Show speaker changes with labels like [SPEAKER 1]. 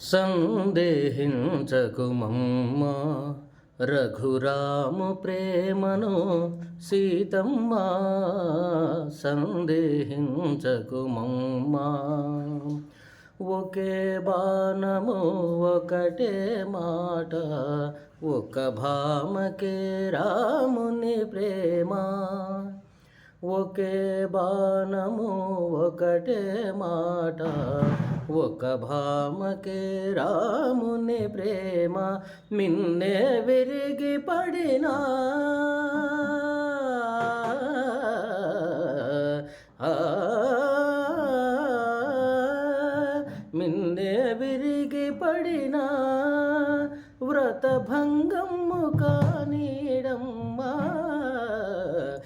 [SPEAKER 1] సందేహించకుమమ్మ. రఘురాము ప్రేమను సీతమ్మ సందేహించకుమమ్మ. ఒకే బాణము ఒకటే మాట ఒక భామకే రాముని ప్రేమ. ఒకే బాణము ఒకటే మాట ఒక భామకే రాముని ప్రేమ మిన్నే విరిగి పడినా. ఆ, మిన్నే విరిగి పడినా. వ్రతభంగము కా